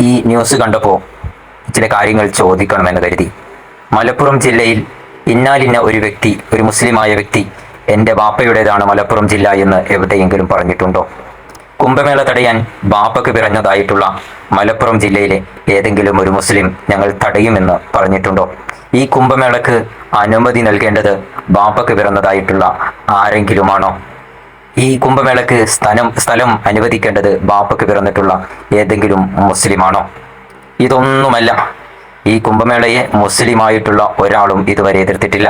ഈ ന്യൂസ് കണ്ടപ്പോൾ ചില കാര്യങ്ങൾ ചോദിക്കണമെന്ന് കരുതി. മലപ്പുറം ജില്ലയിൽ ഇന്നാലിന്ന ഒരു വ്യക്തി ഒരു മുസ്ലിമായ വ്യക്തി എന്റെ ബാപ്പയുടേതാണ് മലപ്പുറം ജില്ല എന്ന് എവിടെയെങ്കിലും പറഞ്ഞിട്ടുണ്ടോ? കുംഭമേള തടയാൻ ബാപ്പക്ക് പിറഞ്ഞതായിട്ടുള്ള മലപ്പുറം ജില്ലയിലെ ഏതെങ്കിലും ഒരു മുസ്ലിം ഞങ്ങൾ തടയുമെന്ന് പറഞ്ഞിട്ടുണ്ടോ? ഈ കുംഭമേളക്ക് അനുമതി നൽകേണ്ടത് ബാപ്പക്ക് പിറന്നതായിട്ടുള്ള ആരെങ്കിലുമാണോ? ഈ കുംഭമേളക്ക് സ്ഥലം സ്ഥലം അനുവദിക്കേണ്ടത് ബാപ്പക്ക് പിറന്നിട്ടുള്ള ഏതെങ്കിലും മുസ്ലിമാണോ? ഇതൊന്നുമല്ല. ഈ കുംഭമേളയെ മുസ്ലിമായിട്ടുള്ള ഒരാളും ഇതുവരെ എതിർത്തിട്ടില്ല.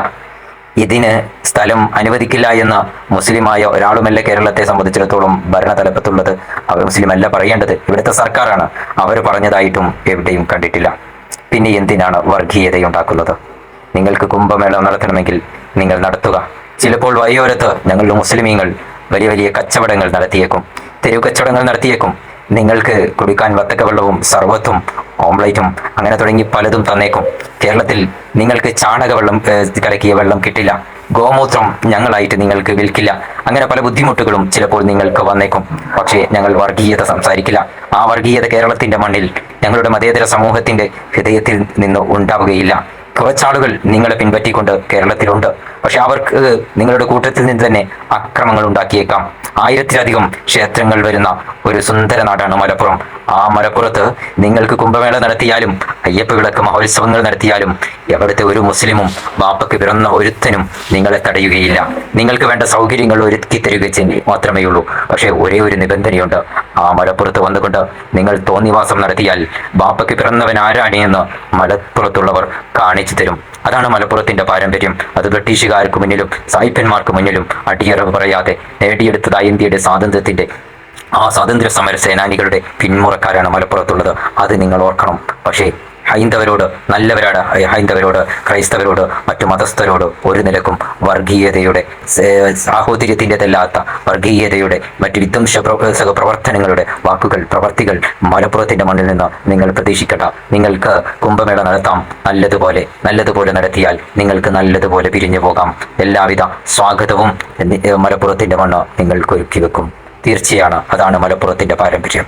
ഇതിന് സ്ഥലം അനുവദിക്കില്ല എന്ന മുസ്ലിമായ ഒരാളുമല്ല കേരളത്തെ സംബന്ധിച്ചിടത്തോളം ഭരണതലപ്പത്തുള്ളത്. അവർ മുസ്ലിം അല്ല പറയേണ്ടത്. ഇവിടുത്തെ സർക്കാരാണ്. അവർ പറഞ്ഞതായിട്ടും എവിടെയും കണ്ടിട്ടില്ല. പിന്നെ എന്തിനാണ് വർഗീയതയുണ്ടാക്കുന്നത്? നിങ്ങൾക്ക് കുംഭമേള നടത്തണമെങ്കിൽ നിങ്ങൾ നടത്തുക. ചിലപ്പോൾ വഴിയോരത്ത് ഞങ്ങളുടെ മുസ്ലിമീങ്ങൾ വലിയ വലിയ കച്ചവടങ്ങൾ നടത്തിയേക്കും. തെരുവ് കച്ചവടങ്ങൾ നടത്തിയേക്കും. നിങ്ങൾക്ക് കുടിക്കാൻ വത്തക്ക വെള്ളവും സർവത്തും ഓംലൈറ്റും അങ്ങനെ തുടങ്ങി പലതും തന്നേക്കും. കേരളത്തിൽ നിങ്ങൾക്ക് ചാണകവെള്ളം വെള്ളം കലക്കിയ വെള്ളം കിട്ടില്ല. ഗോമൂത്രം ഞങ്ങളായിട്ട് നിങ്ങൾക്ക് വിൽക്കില്ല. അങ്ങനെ പല ബുദ്ധിമുട്ടുകളും ചിലപ്പോൾ നിങ്ങൾക്ക് വന്നേക്കും. പക്ഷേ ഞങ്ങൾ വർഗീയത സംസാരിക്കില്ല. ആ വർഗീയത കേരളത്തിന്റെ മണ്ണിൽ ഞങ്ങളുടെ മതേതര സമൂഹത്തിന്റെ ഹൃദയത്തിൽ നിന്ന് ഉണ്ടാവുകയില്ല. കുറച്ചാളുകൾ നിങ്ങളെ പിൻപറ്റിക്കൊണ്ട് കേരളത്തിലുണ്ട്. പക്ഷെ അവർക്ക് നിങ്ങളുടെ കൂട്ടത്തിൽ നിന്ന് തന്നെ അക്രമങ്ങൾ ഉണ്ടാക്കിയേക്കാം. ആയിരത്തിലധികം ക്ഷേത്രങ്ങൾ വരുന്ന ഒരു സുന്ദര നാടാണ് മലപ്പുറം. ആ മലപ്പുറത്ത് നിങ്ങൾക്ക് കുംഭമേള നടത്തിയാലും അയ്യപ്പ വിളക്ക് മഹോത്സവങ്ങൾ നടത്തിയാലും എവിടുത്തെ ഒരു മുസ്ലിമും ബാപ്പയ്ക്ക് പിറന്ന ഒരുത്തനും നിങ്ങളെ തടയുകയില്ല. നിങ്ങൾക്ക് വേണ്ട സൗകര്യങ്ങൾ ഒരുക്കി തരിക മാത്രമേ ഉള്ളൂ പക്ഷേ ഒരേ ഒരു നിബന്ധനയുണ്ട്. ആ മലപ്പുറത്ത് വന്നുകൊണ്ട് നിങ്ങൾ തോന്നിവാസം നടത്തിയാൽ ബാപ്പയ്ക്ക് പിറന്നവൻ ആരാണ് എന്ന് മലപ്പുറത്തുള്ളവർ കാണിച്ചു തരും. അതാണ് മലപ്പുറത്തിന്റെ പാരമ്പര്യം. അത് ബ്രിട്ടീഷുകാർക്ക് മുന്നിലും സായിപ്പന്മാർക്ക് മുന്നിലും അടിയറവ് പറയാതെ നേടിയെടുത്തതായ ഇന്ത്യയുടെ സ്വാതന്ത്ര്യത്തിന്റെ ആ സ്വാതന്ത്ര്യ സമര സേനാനികളുടെ പിന്മുറക്കാരാണ് മലപ്പുറത്തുള്ളത്. അത് നിങ്ങൾ ഓർക്കണം. പക്ഷേ ഹൈന്ദവരോട് നല്ലവരാണ് ഹൈന്ദവരോട് ക്രൈസ്തവരോട് മറ്റു മതസ്ഥരോട് ഒരു നിലക്കും വർഗീയതയുടെ സാഹോദര്യത്തിന്റെതല്ലാത്ത വർഗീയതയുടെ മറ്റു വിധ്വംസ പ്രവർത്തനങ്ങളുടെ വാക്കുകൾ പ്രവർത്തികൾ മലപ്പുറത്തിന്റെ മണ്ണിൽ നിന്ന് നിങ്ങൾ പ്രതീക്ഷിക്കട്ടെ. നിങ്ങൾക്ക് കുംഭമേള നടത്താം. നല്ലതുപോലെ നല്ലതുപോലെ നടത്തിയാൽ നിങ്ങൾക്ക് നല്ലതുപോലെ പിരിഞ്ഞു പോകാം. എല്ലാവിധ സ്വാഗതവും മലപ്പുറത്തിന്റെ മണ്ണ് നിങ്ങൾക്ക് ഒരുക്കി വെക്കും തീർച്ചയാണ് അതാണ് മലപ്പുറത്തിന്റെ പാരമ്പര്യം.